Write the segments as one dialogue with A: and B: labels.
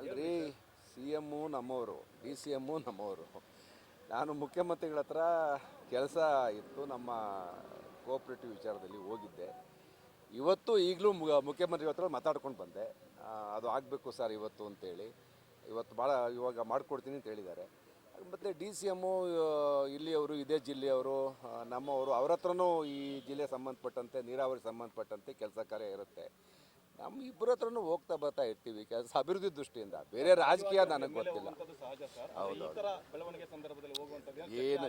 A: ಅಲ್ರಿ C M ನಮ್ಮವರು D C M ನಮ್ಮವರು ನಾನು ಮುಖ್ಯಮಂತ್ರಿಗಳ ಹತ್ರ ಕೆಲಸ ಇತ್ತು, ನಮ್ಮ ಕೋಆಪ್ರೇಟಿವ್ ವಿಚಾರದಲ್ಲಿ ಹೋಗಿದ್ದೆ. ಇವತ್ತು ಈಗಲೂ ಮುಖ್ಯಮಂತ್ರಿಗಳ ಹತ್ರ ಮಾತಾಡ್ಕೊಂಡು ಬಂದೆ. ಅದು ಆಗಬೇಕು ಸರ್ ಇವತ್ತು ಅಂತೇಳಿ. ಇವತ್ತು ಭಾಳ ಇವಾಗ ಮಾಡಿಕೊಡ್ತೀನಿ ಅಂತ ಹೇಳಿದ್ದಾರೆ. ಮತ್ತು ಡಿ ಸಿ ಎಮ್ಮು ಇಲ್ಲಿಯವರು, ಇದೇ ಜಿಲ್ಲೆಯವರು ನಮ್ಮವರು, ಅವ್ರ ಹತ್ರನೂ ಈ ಜಿಲ್ಲೆ ಸಂಬಂಧಪಟ್ಟಂತೆ, ನೀರಾವರಿ ಸಂಬಂಧಪಟ್ಟಂತೆ ಕೆಲಸ ಕಾರ್ಯ ಇರುತ್ತೆ. ನಮ್ಮ ಇಬ್ಬರ ಹತ್ರನು ಹೋಗ್ತಾ ಬರ್ತಾ ಇರ್ತೀವಿ ಕೆಲಸ ಅಭಿವೃದ್ಧಿ ದೃಷ್ಟಿಯಿಂದ ಬೇರೆ ರಾಜಕೀಯ ನನಗೆ ಗೊತ್ತಿಲ್ಲ
B: ಹೌದು ಏನ್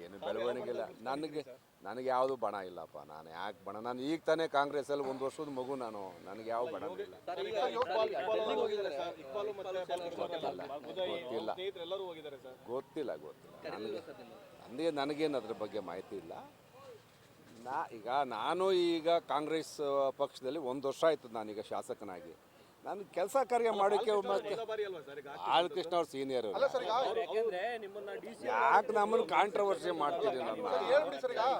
A: ಏನು ಬೆಳವಣಿಗೆ ಇಲ್ಲ ನನಗೆ ನನಗೆ ಯಾವುದು ಬಣ ಇಲ್ಲಪ್ಪ ನಾನು ಯಾಕೆ ಬಣ ನಾನು ಈಗ ತಾನೇ ಕಾಂಗ್ರೆಸ್ಸಲ್ಲಿ ಒಂದು ವರ್ಷದ ಮಗು ನಾನು ನನಗೆ ಯಾವ ಬಣ ಇಲ್ಲ ಗೊತ್ತಿಲ್ಲ. ಗೊತ್ತಿಲ್ಲ ಗೊತ್ತಿಲ್ಲ ನನಗೆ ನನಗೇನು ಅದ್ರ ಬಗ್ಗೆ ಮಾಹಿತಿ ಇಲ್ಲ ನಾ ಈಗ ನಾನು ಈಗ ಕಾಂಗ್ರೆಸ್ ಪಕ್ಷದಲ್ಲಿ ಒಂದು ವರ್ಷ ಆಯ್ತು ನಾನೀಗ ಶಾಸಕನಾಗಿ ನಾನು ಕೆಲಸ ಕಾರ್ಯ ಮಾಡೋಕ್ಕೆ ಬಾಲಕೃಷ್ಣ ಅವ್ರು ಸೀನಿಯರ್ ಯಾಕೆ ನಮ್ಮನ್ನು ಕಾಂಟ್ರವರ್ಸಿ ಮಾಡ್ತೀರಿ ನಮ್ಮ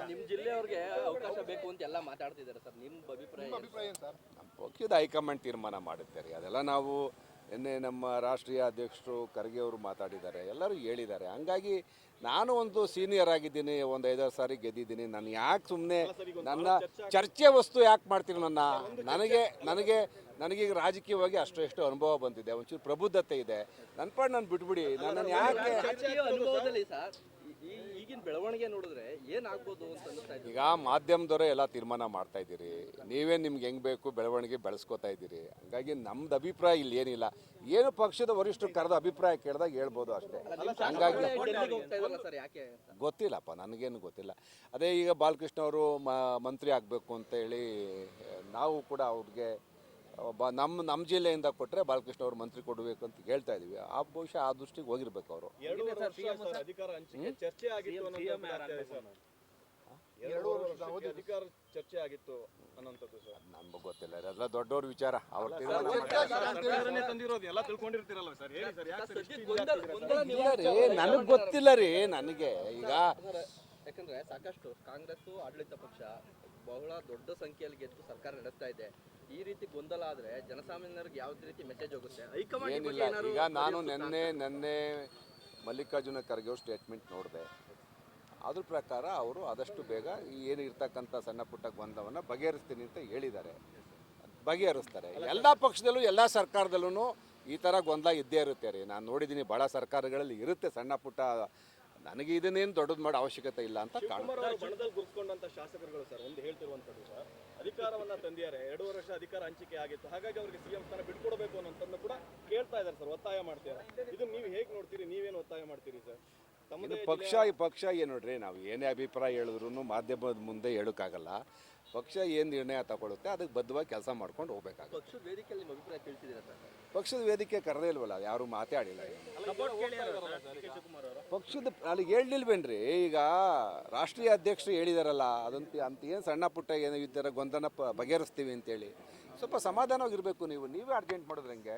C: ನಿಮ್ಮ ಜಿಲ್ಲೆಯವ್ರಿಗೆ ಅವಕಾಶ ಬೇಕು ಅಂತ ಎಲ್ಲ ಮಾತಾಡ್ತಿದ್ದಾರೆ ಸರ್ ನಿಮ್ಮ ಅಭಿಪ್ರಾಯ?
A: ನಮ್ಮ ಪಕ್ಷದ ಹೈಕಮಾಂಡ್ ತೀರ್ಮಾನ ಮಾಡುತ್ತಾರೆ ಅದೆಲ್ಲ ನಾವು ನಿನ್ನೆ ನಮ್ಮ ರಾಷ್ಟ್ರೀಯ ಅಧ್ಯಕ್ಷರು ಖರ್ಗೆ ಅವರು ಮಾತಾಡಿದ್ದಾರೆ ಎಲ್ಲರೂ ಹೇಳಿದ್ದಾರೆ. ಹಂಗಾಗಿ ನಾನು ಒಂದು ಸೀನಿಯರ್ ಆಗಿದ್ದೀನಿ ಒಂದು ಐದಾರು ಸಾರಿ ಗೆದ್ದಿದ್ದೀನಿ. ನಾನು ಯಾಕೆ ಸುಮ್ಮನೆ ನನ್ನ ಚರ್ಚೆ ವಸ್ತು ಯಾಕೆ ಮಾಡ್ತೀನಿ ನನ್ನ? ನನಗೆ ನನಗೆ ನನಗೀಗ ರಾಜಕೀಯವಾಗಿ ಅಷ್ಟು ಎಷ್ಟು ಅನುಭವ ಬಂದಿದೆ ಒಂಚೂರು ಪ್ರಬುದ್ಧತೆ ಇದೆ. ನನ್ನ ಪಾಡು ನಾನು ಬಿಟ್ಬಿಡಿ ನನ್ನ ಯಾಕೆ
C: ಈಗಿನ ಬೆಳವಣಿಗೆ ನೋಡಿದ್ರೆ ಏನಾಗ್ಬೋದು ಅಂತ
A: ಈಗ ಮಾಧ್ಯಮದವರೇ ಎಲ್ಲ ತೀರ್ಮಾನ ಮಾಡ್ತಾ ಇದ್ದೀರಿ. ನೀವೇ ನಿಮ್ಗೆ ಹೆಂಗ್ ಬೇಕು ಬೆಳವಣಿಗೆ ಬೆಳೆಸ್ಕೊತಾ ಇದ್ದೀರಿ. ಹಂಗಾಗಿ ನಮ್ದು ಅಭಿಪ್ರಾಯ ಇಲ್ಲಿ ಏನಿಲ್ಲ. ಏನು ಪಕ್ಷದ ವರಿಷ್ಠರು ಕರೆದ ಅಭಿಪ್ರಾಯ ಕೇಳಿದಾಗ ಹೇಳ್ಬೋದು ಅಷ್ಟೇ. ಹಂಗಾಗಿ
C: ಅಂತ?
A: ಗೊತ್ತಿಲ್ಲಪ್ಪ ನನಗೇನು ಗೊತ್ತಿಲ್ಲ. ಅದೇ ಈಗ ಬಾಲಕೃಷ್ಣ ಅವರು ಮಂತ್ರಿ ಆಗಬೇಕು ಅಂತೇಳಿ ನಾವು ಕೂಡ ಅವ್ರಿಗೆ ಒಬ್ಬ ನಮ್ಮ ನಮ್ಮ ಜಿಲ್ಲೆಯಿಂದ ಕೊಟ್ಟರೆ ಬಾಲಕೃಷ್ಣ ಅವರು ಮಂತ್ರಿ ಕೊಡಬೇಕು ಅಂತ ಹೇಳ್ತಾ ಇದೀವಿ ಆ ಬಹುಶಃ ಆ ದೃಷ್ಟಿಗೆ ಹೋಗಿರ್ಬೇಕು ಅವರು.
B: ಎರಡೂವರೆ ವರ್ಷ ಸರ್ ಅಧಿಕಾರ ಹಂಚಿಕೆ ಚರ್ಚೆ ಆಗಿತ್ತು ಅನ್ನೋದು ಸರ್. ಎರಡೂವರೆ ಅಧಿಕಾರ ಚರ್ಚೆ ಆಗಿತ್ತು ಅನ್ನೋಂಥದ್ದು ಸರ್.
A: ನಮ್ಗೆ ಗೊತ್ತಿಲ್ಲ ಅದೆಲ್ಲ ದೊಡ್ಡವ್ರ ವಿಚಾರ. ಅವ್ರ ನನಗೆ ಗೊತ್ತಿಲ್ಲ ರೀ ನನಗೆ. ಈಗ
C: ಯಾಕಂದ್ರೆ ಸಾಕಷ್ಟು ಕಾಂಗ್ರೆಸ್ ಆಡಳಿತ ಪಕ್ಷ ಬಹಳ ದೊಡ್ಡ ಸಂಖ್ಯೆಯಲ್ಲಿ ಗೆದ್ದು ಸರ್ಕಾರ ನಡೆಸ್ತಾ ಇದೆ. ಈ ರೀತಿ ಗೊಂದಲ ಆದ್ರೆ ಜನಸಾಮಾನ್ಯರಿಗೆ ಯಾವ ರೀತಿ ಮೆಸೇಜ್ ಹೋಗುತ್ತೆ? ಹೈಕಮಾಂಡ್
A: ಏನಿಲ್ಲ. ಈಗ ನಾನು ನಿನ್ನೆ ನಿನ್ನೆ ಮಲ್ಲಿಕಾರ್ಜುನ ಖರ್ಗೆ ಅವ್ರ ಸ್ಟೇಟ್ಮೆಂಟ್ ನೋಡಿದೆ. ಅದ್ರ ಪ್ರಕಾರ ಅವರು ಆದಷ್ಟು ಬೇಗ ಈ ಏನು ಇರ್ತಕ್ಕಂಥ ಸಣ್ಣ ಪುಟ್ಟ ಗೊಂದಲವನ್ನು ಬಗೆಹರಿಸ್ತೀನಿ ಅಂತ ಹೇಳಿದ್ದಾರೆ. ಬಗೆಹರಿಸ್ತಾರೆ. ಎಲ್ಲ ಪಕ್ಷದಲ್ಲೂ ಎಲ್ಲ ಸರ್ಕಾರದಲ್ಲೂ ಈ ಥರ ಗೊಂದಲ ಇದ್ದೇ ಇರುತ್ತೆ ರೀ. ನಾನು ನೋಡಿದ್ದೀನಿ ಭಾಳ ಸರ್ಕಾರಗಳಲ್ಲಿ ಇರುತ್ತೆ ಸಣ್ಣ ಪುಟ್ಟ ನನಗೆ ಇದನ್ನೇನು ದೊಡ್ಡದು ಮಾಡೋ ಅವಶ್ಯಕತೆ ಇಲ್ಲ ಅಂತ ಕಾಣುತ್ತೆ.
B: ಬಣದಲ್ಲಿ ಶಾಸಕರುಗಳು ಸರ್ ಒಂದು ಹೇಳ್ತಿರುವಂತದ್ದು ಸರ್ ಅಧಿಕಾರವನ್ನ ತಂದಿದ್ದಾರೆ ಎರಡೂವರೆ ವರ್ಷ ಅಧಿಕಾರ ಹಂಚಿಕೆ ಆಗಿತ್ತು ಹಾಗಾಗಿ ಅವರಿಗೆ ಸಿಎಂ ಸ್ಥಾನ ಬಿಟ್ಕೊಡ್ಬೇಕು ಅನ್ನೋಂಥದ್ದು ಕೂಡ ಕೇಳ್ತಾ ಇದ್ದಾರೆ ಸರ್ ಒತ್ತಾಯ ಮಾಡ್ತಾರೆ ಇದು ನೀವು ಹೇಗೆ ನೋಡ್ತೀರಿ ನೀವೇನು ಒತ್ತಾಯ ಮಾಡ್ತೀರಿ ಸರ್?
A: ಇದು
B: ತಮ್ಮದೇ
A: ಪಕ್ಷ ಈ ಪಕ್ಷ ಏನು ನೋಡ್ರಿ ನಾವು ಏನೇ ಅಭಿಪ್ರಾಯ ಹೇಳಿದ್ರು ಮಾಧ್ಯಮದ ಮುಂದೆ ಹೇಳೋಕ್ಕಾಗಲ್ಲ. ಪಕ್ಷ ಏನು ನಿರ್ಣಯ ತಗೊಳುತ್ತೆ ಅದಕ್ಕೆ ಬದ್ಧವಾಗಿ ಕೆಲಸ ಮಾಡ್ಕೊಂಡು ಹೋಗ್ಬೇಕಾಗುತ್ತೆ.
C: ಪಕ್ಷದ ವೇದಿಕೆಯಲ್ಲಿ ನಿಮ್ಮ ಅಭಿಪ್ರಾಯ ತಿಳಿಸಿದ್ದೀರಾ ಸರ್?
A: ಪಕ್ಷದ ವೇದಿಕೆ ಕರೆದೇ ಇಲ್ವಲ್ಲ ಯಾರು ಮಾತಾಡಿಲ್ಲ ಪಕ್ಷದ ಅಲ್ಲಿಗೆ ಹೇಳಿಲ್ವೇನ್ರಿ ಈಗ ರಾಷ್ಟ್ರೀಯ ಅಧ್ಯಕ್ಷರು ಹೇಳಿದಾರಲ್ಲ, ಅದಂತ ಅಂತ ಏನು ಸಣ್ಣ ಪುಟ್ಟ ಏನೋ ಇದ್ದಾರೆ ಗೊಂದಲ ಬಗೆಹರಿಸ್ತೀವಿ ಅಂತೇಳಿ. ಸ್ವಲ್ಪ ಸಮಾಧಾನವಾಗಿರಬೇಕು ನೀವು, ನೀವೇ ಅರ್ಜೆಂಟ್ ಮಾಡಿದ್ರೆ ಹೆಂಗೆ?